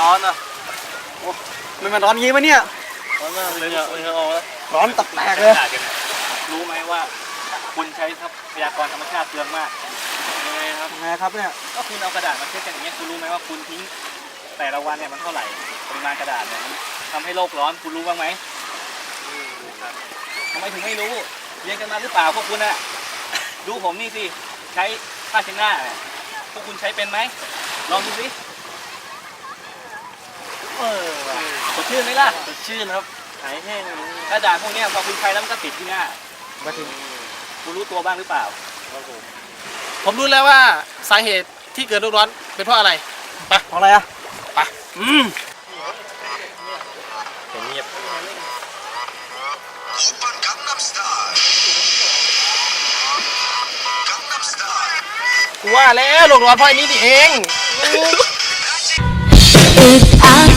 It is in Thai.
ร้อนอะมันมันร้อนงี้ปะเนี่ย ร้อนมากเลยเนี่ยเลยออกแล้วร้อนตับแตกเลย รู้ไหมว่า คุณใช้ทรัพยากรธรรมชาติเปลืองมากยังไงครับ ยังไงครับเนี่ย ก็คุณเอากระดาษมาเช็ดกันอย่างเงี้ยคุณรู้ไหมว่าคุณทิ้ง แต่ละวันเนี่ยมันเท่าไหร่ปริมาณกระดาษเนี่ยมันทำให้โลกร้อนคุณรู้บ้างไหมทำไมถึงไม่รู้ เรียนกันมาหรือเปล่าพวกคุณอะดูผมนี่สิ ใช้ผ้าเช็ดหน้าเนี่ยพวกคุณใช้เป็นไหม ลองดูสิเออว่ะสด ชื่อไหมล่ะชื่นครับหายแห้งเลยกระดาษพวกนี้พอคุณใช้แล้วมันก็ติดที่หน้ามาถึงคุณรู้ตัวบ้างหรือเปล่าผมผมรู้แล้วว่าสาเหตุที่เกิดโลร้อนเป็นเพราะอะไรไปเพราะอะไรอะไปอืมเงียบกูว่าแล้วโลกร้อนเพราะอ้นี้นี่เอง If I